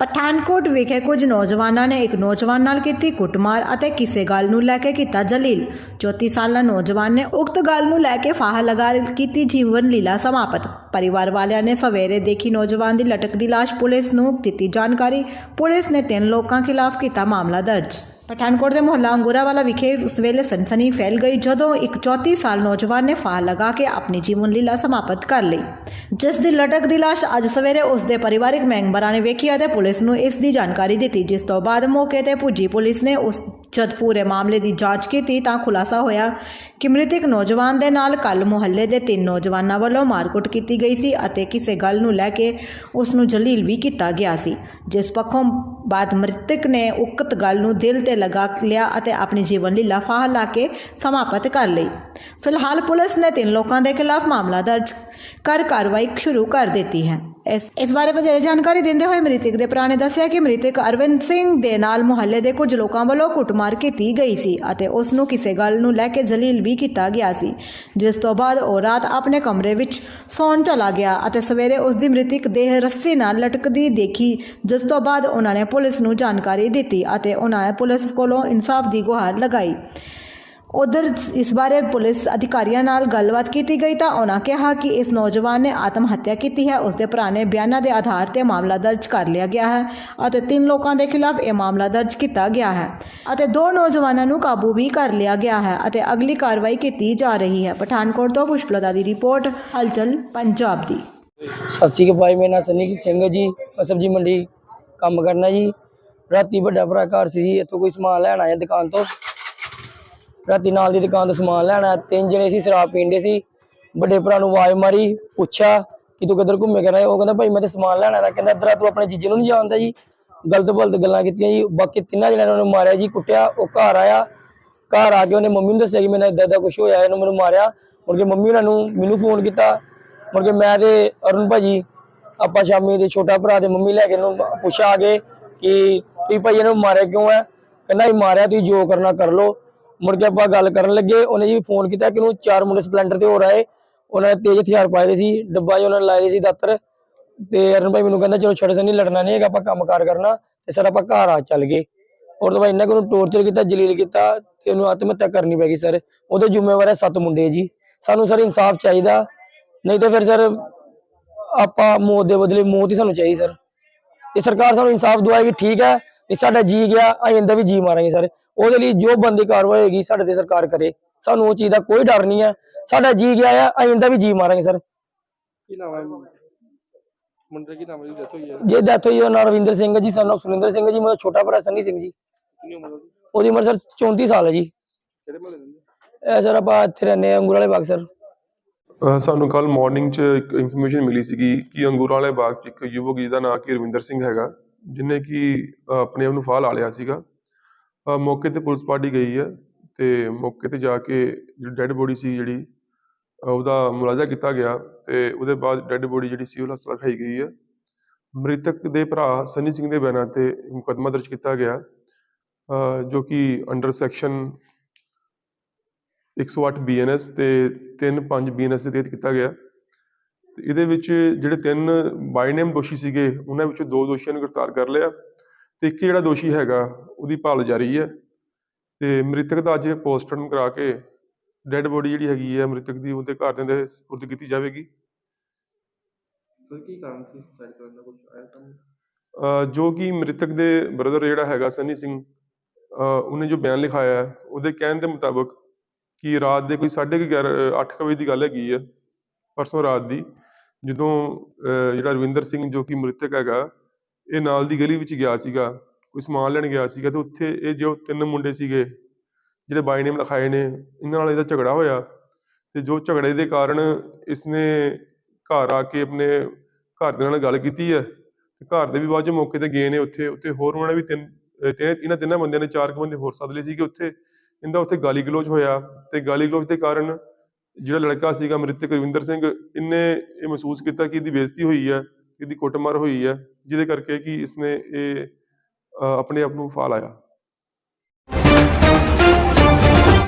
ਪਠਾਨਕੋਟ ਵਿਖੇ ਕੁਝ ਨੌਜਵਾਨਾਂ ਨੇ ਇੱਕ ਨੌਜਵਾਨ ਨਾਲ ਕੀਤੀ ਕੁੱਟਮਾਰ ਅਤੇ ਕਿਸੇ ਗੱਲ ਨੂੰ ਲੈ ਕੇ ਕੀਤਾ ਜਲੀਲ। 34 ਸਾਲਾ ਨੌਜਵਾਨ ਨੇ ਉਕਤ ਗੱਲ ਨੂੰ ਲੈ ਕੇ ਫਾਹਾ ਲਗਾ ਕੀਤੀ ਜੀਵਨ ਲੀਲਾ ਸਮਾਪਤ। ਪਰਿਵਾਰ ਵਾਲਿਆਂ ਨੇ ਸਵੇਰੇ ਦੇਖੀ ਨੌਜਵਾਨ ਦੀ ਲਟਕਦੀ ਲਾਸ਼ ਪੁਲਿਸ ਨੂੰ ਦਿੱਤੀ ਜਾਣਕਾਰੀ। ਪੁਲਿਸ ਨੇ ਤਿੰਨ ਲੋਕਾਂ ਖਿਲਾਫ ਕੀਤਾ ਮਾਮਲਾ ਦਰਜ। ਪਠਾਨਕੋਟ ਦੇ ਮੁਹੱਲਾ ਅੰਗੂਰਾਵਾਲਾ ਵਿਖੇ ਉਸ ਵੇਲੇ ਸਨਸਨੀ ਫੈਲ ਗਈ ਜਦੋਂ ਇੱਕ 34 ਸਾਲ ਨੌਜਵਾਨ ਨੇ ਫਾਹ ਲਗਾ ਕੇ ਆਪਣੀ ਜੀਵਨ ਲੀਲਾ ਸਮਾਪਤ ਕਰ ਲਈ। ਜਿਸ ਦੀ ਲਟਕਦੀ ਲਾਸ਼ ਅੱਜ ਸਵੇਰੇ ਉਸ ਦੇ ਪਰਿਵਾਰਕ ਮੈਂਬਰਾਂ ਨੇ ਵੇਖੀ ਅਤੇ ਪੁਲਿਸ ਨੂੰ ਇਸ ਦੀ ਜਾਣਕਾਰੀ ਦਿੱਤੀ, ਜਿਸ ਤੋਂ ਬਾਅਦ ਮੌਕੇ ਤੇ ਪੁੱਜੀ ਪੁਲਿਸ ਨੇ ਉਸ ਜਦ ਪੂਰੇ ਮਾਮਲੇ ਦੀ ਜਾਂਚ ਕੀਤੀ ਤਾਂ ਖੁਲਾਸਾ ਹੋਇਆ ਕਿ ਮ੍ਰਿਤਕ ਨੌਜਵਾਨ ਦੇ ਨਾਲ ਕੱਲ ਮੁਹੱਲੇ ਦੇ ਤਿੰਨ ਨੌਜਵਾਨਾਂ ਵੱਲੋਂ ਮਾਰਕੁੱਟ ਕੀਤੀ ਗਈ ਸੀ ਅਤੇ ਕਿਸੇ ਗੱਲ ਨੂੰ ਲੈ ਕੇ ਉਸ ਨੂੰ ਜਲੀਲ ਵੀ ਕੀਤਾ ਗਿਆ ਸੀ, ਜਿਸ ਪੱਖੋਂ ਬਾਅਦ ਮ੍ਰਿਤਕ ਨੇ ਉਕਤ ਗੱਲ ਨੂੰ ਦਿਲ ਤੇ ਲਗਾ ਲਿਆ ਅਤੇ ਆਪਣੀ ਜੀਵਨ ਲੀਲਾ ਫਾਹ ਲਾ ਕੇ ਸਮਾਪਤ ਕਰ ਲਈ। ਫਿਲਹਾਲ ਪੁਲਿਸ ਨੇ ਤਿੰਨ ਲੋਕਾਂ ਦੇ ਖਿਲਾਫ ਮਾਮਲਾ ਦਰਜ ਕਰ ਕਾਰਵਾਈ ਸ਼ੁਰੂ ਕਰ ਦਿੱਤੀ ਹੈ। ਇਸ ਇਸ ਬਾਰੇ ਵਧੇਰੇ ਜਾਣਕਾਰੀ ਦਿੰਦੇ ਹੋਏ ਮ੍ਰਿਤਕ ਦੇ ਭਰਾ ਨੇ ਦੱਸਿਆ ਕਿ ਮ੍ਰਿਤਕ ਅਰਵਿੰਦ ਸਿੰਘ ਦੇ ਨਾਲ ਮੁਹੱਲੇ ਦੇ ਕੁਝ ਲੋਕਾਂ ਵੱਲੋਂ ਕੁੱਟਮਾਰ ਕੀਤੀ ਗਈ ਸੀ ਅਤੇ ਉਸ ਨੂੰ ਕਿਸੇ ਗੱਲ ਨੂੰ ਲੈ ਕੇ ਜਲੀਲ ਵੀ ਕੀਤਾ ਗਿਆ ਸੀ, ਜਿਸ ਤੋਂ ਬਾਅਦ ਉਹ ਰਾਤ ਆਪਣੇ ਕਮਰੇ ਵਿੱਚ ਸੌਣ ਚਲਾ ਗਿਆ ਅਤੇ ਸਵੇਰੇ ਉਸ ਦੀ ਮ੍ਰਿਤਕ ਦੇਹ ਰੱਸੀ ਨਾਲ ਲਟਕਦੀ ਦੇਖੀ, ਜਿਸ ਤੋਂ ਬਾਅਦ ਉਹਨਾਂ ਨੇ ਪੁਲਿਸ ਨੂੰ ਜਾਣਕਾਰੀ ਦਿੱਤੀ ਅਤੇ ਉਹਨਾਂ ਨੇ ਪੁਲਿਸ ਕੋਲੋਂ ਇਨਸਾਫ ਦੀ ਗੁਹਾਰ ਲਗਾਈ। ਉਧਰ ਇਸ ਬਾਰੇ ਪੁਲਿਸ ਅਧਿਕਾਰੀਆਂ ਨਾਲ ਗੱਲਬਾਤ ਕੀਤੀ ਗਈ ਤਾਂ ਉਹਨਾਂ ਕਿਹਾ ਕਿ ਇਸ ਨੌਜਵਾਨ ਨੇ ਆਤਮ ਹੱਤਿਆ ਕੀਤੀ ਹੈ। ਉਸ ਦੇ ਭਰਾ ਬਿਆਨਾਂ ਦੇ ਆਧਾਰ ਤੇ ਮਾਮਲਾ ਦਰਜ ਕਰ ਲਿਆ ਗਿਆ ਹੈ ਅਤੇ ਤਿੰਨ ਲੋਕਾਂ ਦੇ ਖਿਲਾਫ ਇਹ ਮਾਮਲਾ ਦਰਜ ਕੀਤਾ ਗਿਆ ਹੈ ਅਤੇ ਦੋ ਨੌਜਵਾਨਾਂ ਨੂੰ ਕਾਬੂ ਵੀ ਕਰ ਲਿਆ ਗਿਆ ਹੈ ਅਤੇ ਅਗਲੀ ਕਾਰਵਾਈ ਕੀਤੀ ਜਾ ਰਹੀ ਹੈ। ਪਠਾਨਕੋਟ ਤੋਂ ਪੁਸ਼ਪਲਤਾ ਦੀ ਰਿਪੋਰਟ, ਹਲਚਲ, ਪੰਜਾਬ ਦੀ। ਸਤਿ ਸ਼੍ਰੀ ਅਕਾਲ ਭਾਈ, ਮੇਰਾ ਨਾਂ ਸੰਨੀ ਸਿੰਘ ਜੀ। ਮੈਂ ਸਬਜ਼ੀ ਮੰਡੀ ਕੰਮ ਕਰਨਾ ਜੀ। ਰਾਤੀ ਵੱਡਾ ਭਰਾ ਘਰ ਸੀ ਜੀ, ਇੱਥੋਂ ਕੋਈ ਸਮਾਨ ਲੈਣ ਆਇਆ ਦੁਕਾਨ ਤੋਂ। ਰਾਤੀ ਨਾਲ ਦੀ ਦੁਕਾਨ ਤੋਂ ਸਮਾਨ ਲੈਣ ਆਇਆ। ਤਿੰਨ ਜਣੇ ਸੀ, ਸ਼ਰਾਬ ਪੀਂਦੇ ਸੀ। ਵੱਡੇ ਭਰਾ ਨੂੰ ਆਵਾਜ਼ ਮਾਰੀ, ਪੁੱਛਿਆ ਕਿ ਤੂੰ ਕਿੱਧਰ ਘੁੰਮੇ ਕਰ ਰਿਹਾ ਉਹ ਕਹਿੰਦਾ, ਭਾਈ, ਮੈਂ ਤੇ ਸਮਾਨ ਲੈਣ ਆਇਆ। ਕਹਿੰਦਾ, ਇੱਧਰ ਤੂੰ ਆਪਣੇ ਜੀਜੇ ਨੂੰ ਨਹੀਂ ਜਾਣਦਾ ਜੀ? ਗਲਤ ਬਲਤ ਗੱਲਾਂ ਕੀਤੀਆਂ ਜੀ। ਬਾਕੀ ਤਿੰਨਾਂ ਜਣਿਆਂ ਨੇ ਉਹਨੂੰ ਮਾਰਿਆ ਜੀ, ਕੁੱਟਿਆ। ਉਹ ਘਰ ਆਇਆ। ਘਰ ਆ ਕੇ ਉਹਨੇ ਮੰਮੀ ਨੂੰ ਦੱਸਿਆ ਕਿ ਮੈਨੂੰ ਇਦਾਂ ਇਦਾਂ ਕੁਝ ਹੋਇਆ ਇਹਨੂੰ ਮੈਨੂੰ ਮਾਰਿਆ। ਮੁੜ ਕੇ ਮੰਮੀ ਉਹਨਾਂ ਨੂੰ ਮੈਨੂੰ ਫੋਨ ਕੀਤਾ। ਮੁੜ ਕੇ ਮੈਂ ਤੇ ਅਰੁਣ ਭਾਜੀ, ਆਪਾਂ ਸ਼ਾਮੀ ਦੇ ਛੋਟਾ ਭਰਾ ਦੇ ਮੰਮੀ ਲੈ ਕੇ ਇਹਨੂੰ ਪੁੱਛਿਆ ਆ ਗਏ ਕਿ, ਤੁਸੀਂ ਭਾਈ ਇਹਨੂੰ ਮਾਰਿਆ ਕਿਉਂ ਹੈ? ਕਹਿੰਦਾ ਇਹ ਮਾਰਿਆ, ਤੁਸੀਂ ਜੋ ਕਰਨਾ ਕਰ ਲਓ। ਮੁੜ ਕੇ ਆਪਾਂ ਗੱਲ ਕਰਨ ਲੱਗੇ, ਉਹਨੇ ਜੀ ਫੋਨ ਕੀਤਾ ਕਿ ਉਹਨੂੰ ਚਾਰ ਮੁੰਡੇ ਸਪਲੈਂਡਰ ਤੇ ਹੋ ਰਹੇ ਉਹਨਾਂ ਨੇ ਤੇਜ਼ ਹਥਿਆਰ ਪਾਏ ਦੇ ਸੀ, ਡੱਬਾ 'ਚ ਉਹਨਾਂ ਨੇ ਲਾਏ ਸੀ ਦਾਤਰ। ਤੇ ਅਰੁਣ ਭਾਈ ਮੈਨੂੰ ਕਹਿੰਦਾ, ਚਲੋ ਛੱਡ, ਸਨੀ, ਲੜਨਾ ਨਹੀਂ ਹੈਗਾ, ਆਪਾਂ ਕੰਮ ਕਰਨਾ। ਤੇ ਸਰ, ਆਪਾਂ ਘਰ ਆ ਚੱਲ ਗਏ। ਔਰ ਤੋਂ ਬਾਅਦ ਇਹਨਾਂ ਕੋਲ ਟੌਰਚਰ ਕੀਤਾ, ਜਲੀਲ ਕੀਤਾ, ਤੇ ਉਹਨੂੰ ਆਤਮ ਹੱਤਿਆ ਕਰਨੀ ਪੈ ਗਈ ਸਰ। ਉਹਦੇ ਜ਼ਿੰਮੇਵਾਰ ਹੈ ਸੱਤ ਮੁੰਡੇ ਜੀ। ਸਾਨੂੰ ਸਰ ਇਨਸਾਫ ਚਾਹੀਦਾ। ਨਹੀਂ ਤਾਂ ਫਿਰ ਸਰ, ਆਪਾਂ ਮੌਤ ਦੇ ਬਦਲੇ ਮੌਤ ਹੀ ਸਾਨੂੰ ਚਾਹੀਦੀ ਸਰ। ਇਹ ਸਰਕਾਰ ਸਾਨੂੰ ਇਨਸਾਫ ਦਵਾਏਗੀ, ਠੀਕ ਹੈ। ਇਹ ਸਾਡਾ ਜੀ ਗਿਆ, ਅਸੀਂ ਇਹਦਾ ਵੀ ਜੀ ਮਾਰਾਂਗੇ ਸਰ। ਉਹਦੇ ਲਈ ਜੋ ਬੰਦੀ ਕਾਰਵਾਈ ਹੋਏਗੀ ਸਾਡੇ ਤੇ ਸਰਕਾਰ ਕਰੇ। ਸਾਨੂੰ ਉਹ ਚੀਜ਼ ਦਾ ਕੋਈ ਡਰ ਨਹੀਂ ਹੈ। ਸਾਡਾ ਜੀ ਗਿਆ ਆ ਅਸੀਂ ਇਹਦਾ ਵੀ ਜੀ ਮਾਰਾਂਗੇ ਸਰ। ਕੀ ਨਾਮ ਹੈ? ਮੁੰਡੇ ਕੀ ਨਾਮ ਹੈ ਜੀ ਦੱਸੋ ਜੀ ਜੇ ਡੈਥ ਹੋਈ ਉਹ ਰਵਿੰਦਰ ਸਿੰਘ ਜੀ ਸਾਨੂੰ ਸੁਰਿੰਦਰ ਸਿੰਘ ਜੀ ਮੇਰਾ ਛੋਟਾ ਭਰਾ ਸੰਨੀ ਸਿੰਘ ਜੀ। ਕਿੰਨੀ ਉਮਰ ਉਹਦੀ? ਉਹਦੀ ਉਮਰ ਸਰ 34 ਸਾਲ ਹੈ ਜੀ। ਕਿਹੜੇ ਮਹੱਲੇ ਰਹਿੰਦੇ? ਇਹ ਸਰ ਆਪਾਂ ਇੱਥੇ ਰਹਿੰਦੇ ਅੰਗੂਰ ਵਾਲੇ ਬਾਗ ਸਰ। ਸਾਨੂੰ ਕੱਲ ਮਾਰਨਿੰਗ 'ਚ ਇੱਕ ਇਨਫੋਰਮੇਸ਼ਨ ਮਿਲੀ ਸੀਗੀ ਕਿ ਅੰਗੂਰਾਂ ਵਾਲੇ ਬਾਗ 'ਚ ਇੱਕ ਯੁਵਕ ਜਿਹਦਾ ਨਾਮ ਕੀ ਰਵਿੰਦਰ ਸਿੰਘ ਹੈਗਾ ਜਿਨੇ ਕਿ ਆਪਣੇ ਆਪ ਨੂੰ ਫਾਹ ਲਾ ਲਿਆ ਸੀਗਾ। ਮੌਕੇ ਤੇ ਪੁਲਿਸ ਪਾਰਟੀ ਗਈ ਹੈ ਤੇ ਮੌਕੇ ਤੇ ਜਾ ਕੇ ਜਿਹੜੀ ਡੈੱਡ ਬੋਡੀ ਸੀ ਜਿਹੜੀ ਉਹਦਾ ਮੁਲਾਜ਼ਾ ਕੀਤਾ ਗਿਆ ਤੇ ਉਹਦੇ ਬਾਅਦ ਡੈੱਡ ਬੋਡੀ ਜਿਹੜੀ ਸਿਵਲ ਹਸਪਤਾਲ ਰਖਾਈ ਗਈ ਹੈ। ਮ੍ਰਿਤਕ ਦੇ ਭਰਾ ਸਨੀ ਸਿੰਘ ਦੇ ਬਿਆਨਾਂ ਤੇ ਮੁਕੱਦਮਾ ਦਰਜ ਕੀਤਾ ਗਿਆ ਜੋ ਕਿ ਅੰਡਰ ਸੈਕਸ਼ਨ 108 ਬੀਐਨਐਸ ਤੇ 35 ਬੀਐਨਐਸ ਦੇ ਤਹਿਤ ਕੀਤਾ ਗਿਆ। ਤੇ ਇਹਦੇ ਵਿੱਚ ਜਿਹੜੇ ਤਿੰਨ ਬਾਈ ਨੇਮ ਦੋਸ਼ੀ ਸੀਗੇ, ਉਹਨਾਂ ਵਿੱਚੋਂ ਦੋ ਦੋਸ਼ੀਆਂ ਨੂੰ ਗ੍ਰਿਫਤਾਰ ਕਰ ਲਿਆ। ਤੇ ਇੱਕ ਜਿਹੜਾ ਦੋਸ਼ੀ ਹੈਗਾ ਉਹਦੀ ਭਾਲ ਜਾਰੀ ਹੈ ਤੇ ਮ੍ਰਿਤਕ ਦਾ ਅੱਜ ਪੋਸਟਮਾਰਟਮ ਕਰਾ ਕੇ ਡੈੱਡ ਬੋਡੀ ਜਿਹੜੀ ਹੈਗੀ ਹੈ ਮ੍ਰਿਤਕ ਦੀ ਉਹਦੇ ਘਰਦਿਆਂ ਦੇ ਸਪੁਰਦ ਕੀਤੀ ਜਾਵੇਗੀ। ਸਰ ਕੀ ਕਾਰਨ ਸੀ? ਸੁਸਾਈਡ ਕਰਨ ਦਾ ਕੁਝ ਆਇਆ ਤਾਂ ਅਹ ਜੋ ਕਿ ਮ੍ਰਿਤਕ ਦੇ ਬ੍ਰਦਰ ਜਿਹੜਾ ਹੈਗਾ ਸਨੀ ਸਿੰਘ ਉਹਨੇ ਜੋ ਬਿਆਨ ਲਿਖਾਇਆ ਹੈ, ਉਹਦੇ ਕਹਿਣ ਦੇ ਮੁਤਾਬਕ ਕਿ ਰਾਤ ਦੇ ਕੋਈ 11:30 ਅੱਠ ਵਜੇ ਦੀ ਗੱਲ ਹੈਗੀ ਹੈ ਪਰਸੋਂ ਰਾਤ ਦੀ ਜਦੋਂ ਜਿਹੜਾ ਰਵਿੰਦਰ ਸਿੰਘ ਜੋ ਕਿ ਮ੍ਰਿਤਕ ਹੈਗਾ ਇਹ ਨਾਲ ਦੀ ਗਲੀ ਵਿੱਚ ਗਿਆ ਸੀਗਾ, ਕੋਈ ਸਮਾਨ ਲੈਣ ਗਿਆ ਸੀਗਾ ਤੇ ਉੱਥੇ ਇਹ ਜੋ ਤਿੰਨ ਮੁੰਡੇ ਸੀਗੇ, ਜਿਹੜੇ ਬਾਈ ਨੇਮ ਲਿਖਾਏ ਨੇ, ਇਹਨਾਂ ਨਾਲ ਇਹਦਾ ਝਗੜਾ ਹੋਇਆ ਤੇ ਜੋ ਝਗੜੇ ਦੇ ਕਾਰਨ ਇਸਨੇ ਘਰ ਆ ਕੇ ਆਪਣੇ ਘਰਦਿਆਂ ਨਾਲ ਗੱਲ ਕੀਤੀ ਹੈ ਤੇ ਘਰ ਦੇ ਵੀ ਬਾਅਦ ਚ ਮੌਕੇ ਤੇ ਗਏ ਨੇ ਉੱਥੇ ਉੱਥੇ ਹੋਰ ਉਹਨਾਂ ਨੇ ਵੀ ਤਿੰਨ ਅਹ ਇਹਨਾਂ ਤਿੰਨਾਂ ਬੰਦਿਆਂ ਨੇ ਚਾਰ ਕੁ ਬੰਦੇ ਹੋਰ ਸੱਦ ਲਏ ਸੀਗੇ ਉੱਥੇ, ਇਹਦਾ ਉੱਥੇ ਗਾਲੀ ਗਲੋਚ ਹੋਇਆ ਤੇ ਗਾਲੀ ਗਲੋਚ ਦੇ ਕਾਰਨ ਜਿਹੜਾ ਲੜਕਾ ਸੀਗਾ ਮ੍ਰਿਤਕ ਰਵਿੰਦਰ ਸਿੰਘ, ਇਹਨੇ ਇਹ ਮਹਿਸੂਸ ਕੀਤਾ ਕਿ ਇਹਦੀ ਬੇਇੱਜ਼ਤੀ ਹੋਈ ਹੈ, ਇਹਦੀ ਕੁੱਟਮਾਰ ਹੋਈ ਹੈ ਜਿਹਦੇ ਕਰਕੇ ਕਿ ਇਸਨੇ ਇਹ ਆਪਣੇ ਆਪ ਨੂੰ ਫਾਹ ਲਾਇਆ